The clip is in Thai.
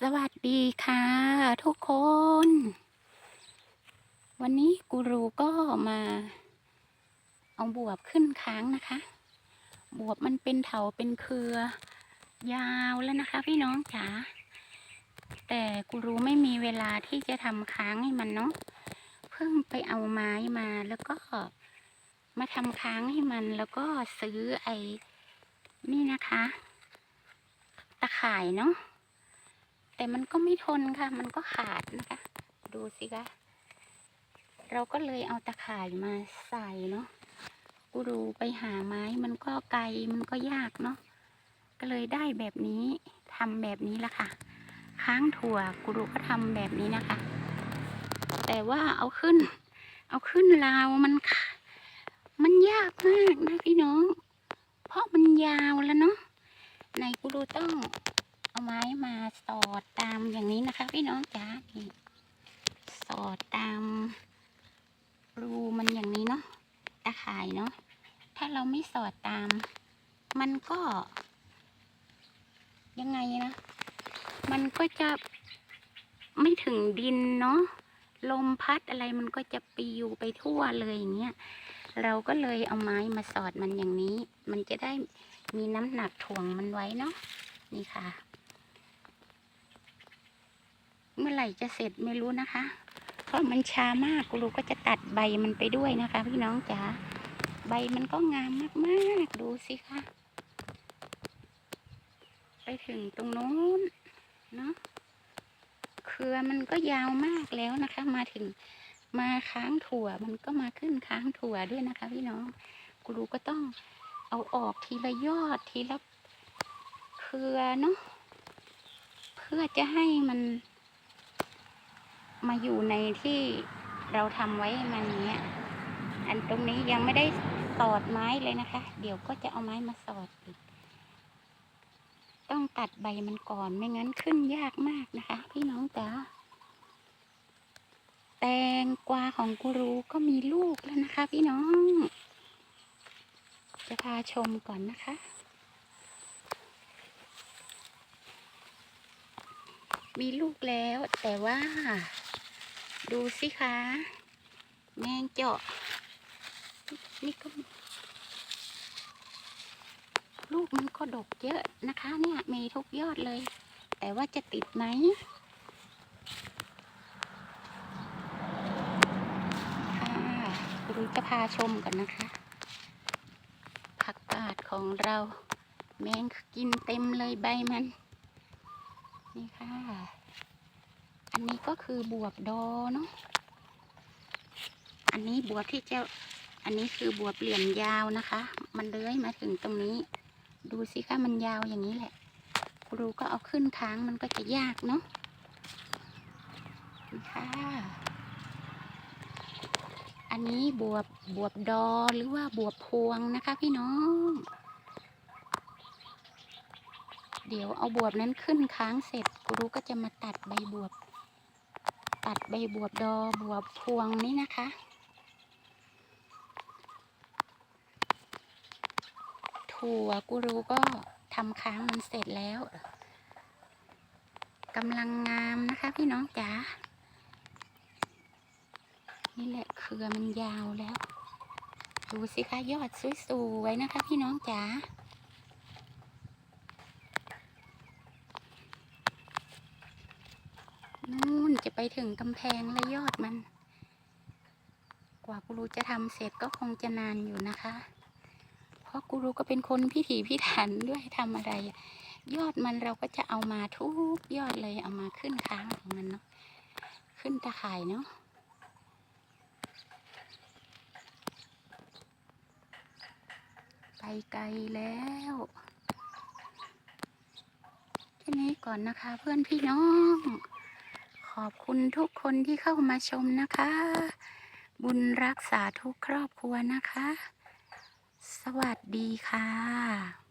สวัสดีค่ะทุกคน วันนี้กูรูก็มาเอาบวบขึ้นค้างนะคะ บวบมันเป็นเถาเป็นเครือ ยาวแล้วนะคะ พี่น้องจ๋าแต่กูรูไม่มีเวลาที่จะทำค้างให้มันเนาะเพิ่งไปเอาไม้มาแล้วก็มาทำค้างให้มันแล้วก็ซื้อไอ้นี่นะคะ ตะข่ายเนาะ แต่มันก็ไม่ทนค่ะ มันก็ขาดนะคะ ดูสิคะเราก็เลยเอาตะข่ายมาใส่เนาะกูรูไปหาไม้มันก็ไกลมันก็ยากเนาะก็เลยได้แบบนี้ทำแบบนี้ละค่ะ ค้างถั่วกูรูก็ทำแบบนี้นะคะ แต่ว่าเอาขึ้น เอาขึ้นราวมันมันยากมากนะพี่น้อง เพราะมันยาวแล้วเนาะในกูรูต้อง เอาไม้มาสอดตามอย่างนี้นะคะ พี่น้องจ๋านี่สอดตามรูมันอย่างนี้เนาะตะข่ายเนาะถ้าเราไม่สอดตาม มันก็ ยังไงนะ มันก็จะไม่ถึงดินเนาะลมพัดอะไรมันก็จะปลิวไปทั่วเลยอย่างเงี้ยเราก็เลยเอาไม้มาสอดมันอย่างนี้ มันจะได้มีน้ำหนักถ่วงมันไว้เนาะนี่ค่ะ เมื่อไหร่จะเสร็จไม่รู้นะคะ เพราะมันช้ามากกูรูก็จะตัดใบมันไปด้วยนะคะ พี่น้องจ๋าใบมันก็งามมากๆดูสิคะไปถึงตรงโน้นเนาะเครือมันก็ยาวมากแล้วนะคะ มาถึงมาค้างถั่วมันก็มาขึ้นค้างถั่วด้วยนะคะ พี่น้องกูรูก็ต้องเอาออกทีละยอดทีละเครือเนาะเพื่อจะให้มัน มาอยู่ในที่เราทำไว้มันเนี้ย อันตรงนี้ยังไม่ได้สอดไม้เลยนะคะ เดี๋ยวก็จะเอาไม้มาสอดอีก ต้องตัดใบมันก่อนไม่งั้นขึ้นยากมากนะคะ พี่น้องจ๋าแตงกวาของกูรูก็มีลูกแล้วนะคะ พี่น้อง จะพาชมก่อนนะคะมีลูกแล้วแต่ว่า ดูสิคะ แมงเจาะ นี่ก็ ลูกมันก็ดกเยอะนะคะ เนี่ย มีทุกยอดเลย แต่ว่าจะติดไหมค่ะคุณจะพาชมก่อนนะคะ ผักกาดของเรา แมงกินเต็มเลยใบมัน นี่ค่ะ อันนี้ก็คือบวบดอเนาะ อันนี้บวบที่เจะอันนี้คือบวบเหลี่ยมยาวนะคะ มันเลื้อยมาถึงตรงนี้ ดูสิคะมันยาวอย่างนี้แหละครูก็เอาขึ้นค้างมันก็จะยากเนาะค่ะ อันนี้บวบบวบดอหรือว่าบวบพวงนะคะพี่น้อง เดี๋ยวเอาบวบนั้นขึ้นค้างเสร็จครูก็จะมาตัดใบบวบ ตัดใบบวบดอบวบพวงนี้นะคะ ถั่วกูรูก็ทำค้างมันเสร็จแล้วกำลังงามนะคะพี่น้องจ๋า นี่แหละเครือมันยาวแล้ว ดูสิคะยอดสวยๆนะคะพี่น้องจ๋านู่ จะไปถึงกำแพงและยอดมัน กว่ากูรูจะทำเสร็จก็คงจะนานอยู่นะคะ เพราะกูรูก็เป็นคนพิถีพิถันด้วยทำอะไร ยอดมันเราก็จะเอามาทุกยอดเลยเอามาขึ้นค้างของมันเนาะขึ้นตะข่ายเนาะไปไกลแล้วแค่นี้ก่อนนะคะเพื่อนพี่น้อง ขอบคุณทุกคนที่เข้ามาชมนะคะ บุญรักษาทุกครอบครัวนะคะ สวัสดีค่ะ